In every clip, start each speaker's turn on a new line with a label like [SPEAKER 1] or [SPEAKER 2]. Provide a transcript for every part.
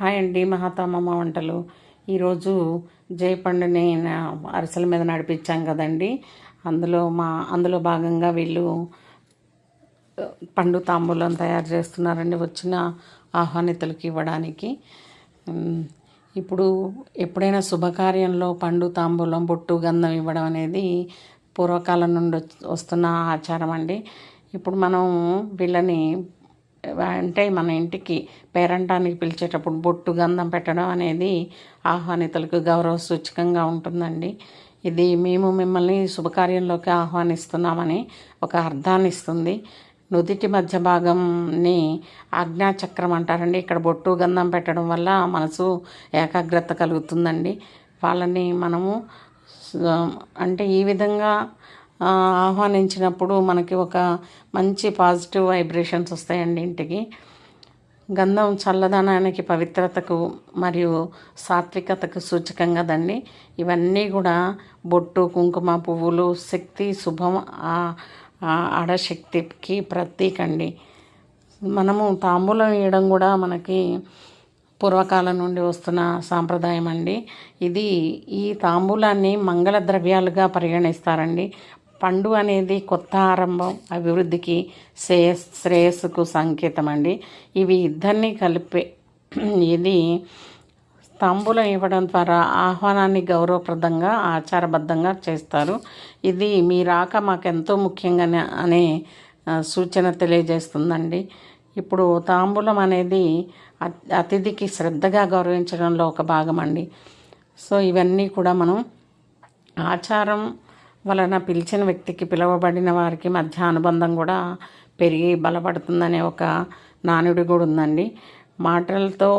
[SPEAKER 1] Hi అండి మహాతమ్మ వంటలు. ఈరోజు జయపండుని అరిసెల మీద నడిపించాం కదండి. అందులో మా అందులో భాగంగా వీళ్ళు పండు తాంబూలం తయారు చేస్తున్నారండి వచ్చిన ఆహ్వానితులకి ఇవ్వడానికి. ఇప్పుడు ఎప్పుడైనా శుభకార్యంలో పండు తాంబూలం బొట్టు గంధం ఇవ్వడం అనేది పూర్వకాలం నుండి వస్తున్న ఆచారం అండి. ఇప్పుడు మనం వీళ్ళని అంటే మన ఇంటికి పేరంటానికి పిలిచేటప్పుడు బొట్టు గంధం పెట్టడం అనేది ఆహ్వానితులకు గౌరవ సూచకంగా ఉంటుందండి. ఇది మేము మిమ్మల్ని శుభకార్యంలోకి ఆహ్వానిస్తున్నామని ఒక అర్థాన్ని ఇస్తుంది. నుదిటి మధ్య భాగంని ఆజ్ఞాచక్రం అంటారండి. ఇక్కడ బొట్టు గంధం పెట్టడం వల్ల మనసు ఏకాగ్రత కలుగుతుందండి. వాళ్ళని మనము అంటే ఈ విధంగా ఆహ్వానించినప్పుడు మనకి ఒక మంచి పాజిటివ్ వైబ్రేషన్స్ వస్తాయండి ఇంటికి. గంధం చల్లదనానికి పవిత్రతకు మరియు సాత్వికతకు సూచకంగా దండి. ఇవన్నీ కూడా బొట్టు కుంకుమ పువ్వులు శక్తి శుభం ఆడశక్తికి ప్రతీక అండి మనము తాంబూలం వేయడం కూడా మనకి పూర్వకాలం నుండి వస్తున్న సాంప్రదాయం అండి ఇది ఈ తాంబూలాన్ని మంగళ ద్రవ్యాలుగా పరిగణిస్తారండి. పండు అనేది కొత్త ఆరంభం అభివృద్ధికి శ్రేయస్ శ్రేయస్సుకు సంకేతం అండి ఇవి ఇద్దరిని కలిపే ఇది తాంబూలం ఇవ్వడం ద్వారా ఆహ్వానాన్ని గౌరవప్రదంగా ఆచారబద్ధంగా చేస్తారు. ఇది మీ రాక మాకెంతో ముఖ్యంగా అనే సూచన తెలియజేస్తుందండి. ఇప్పుడు తాంబూలం అనేది అతిథికి శ్రద్ధగా గౌరవించడంలో ఒక భాగం అండి సో ఇవన్నీ కూడా మనం ఆచారం వలన పిలిచిన వ్యక్తికి పిలువబడిన వారికి మధ్య అనుబంధం కూడా పెరిగి బలపడుతుందనే ఒక నానుడి కూడా ఉందండి. మాటలతో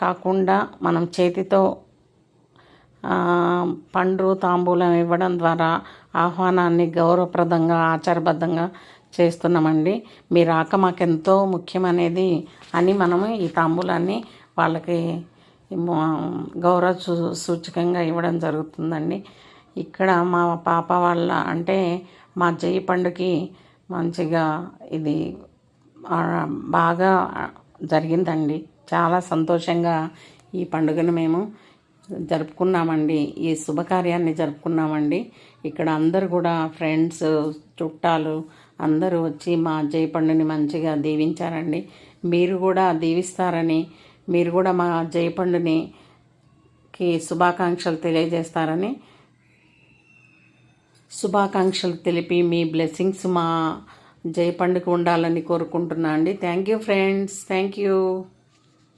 [SPEAKER 1] కాకుండా మనం చేతితో పండు తాంబూలం ఇవ్వడం ద్వారా ఆహ్వానాన్ని గౌరవప్రదంగా ఆచారబద్ధంగా చేస్తున్నామండి. మీ రాక మాకెంతో ముఖ్యమనేది అని మనము ఈ తాంబూలాన్ని వాళ్ళకి గౌరవ సూ సూచకంగా ఇవ్వడం జరుగుతుందండి. ఇక్కడ మా పాప వాళ్ళ అంటే మా జై పండుకి మంచిగా ఇది బాగా జరిగిందండి. చాలా సంతోషంగా ఈ పండుగను మేము జరుపుకున్నామండి. ఈ శుభకార్యాన్ని జరుపుకున్నామండి. ఇక్కడ అందరూ కూడా ఫ్రెండ్స్ చుట్టాలు అందరూ వచ్చి మా జై పండుని మంచిగా దీవించారండి. మీరు కూడా దీవిస్తారని మీరు కూడా మా జై పండుని కి శుభాకాంక్షలు తెలియజేస్తారని శుభాకాంక్షలు తెలిపి మీ బ్లెస్సింగ్స్ మా జై పండుగ ఉండాలని కోరుకుంటున్నా అండి. Thank you friends thank you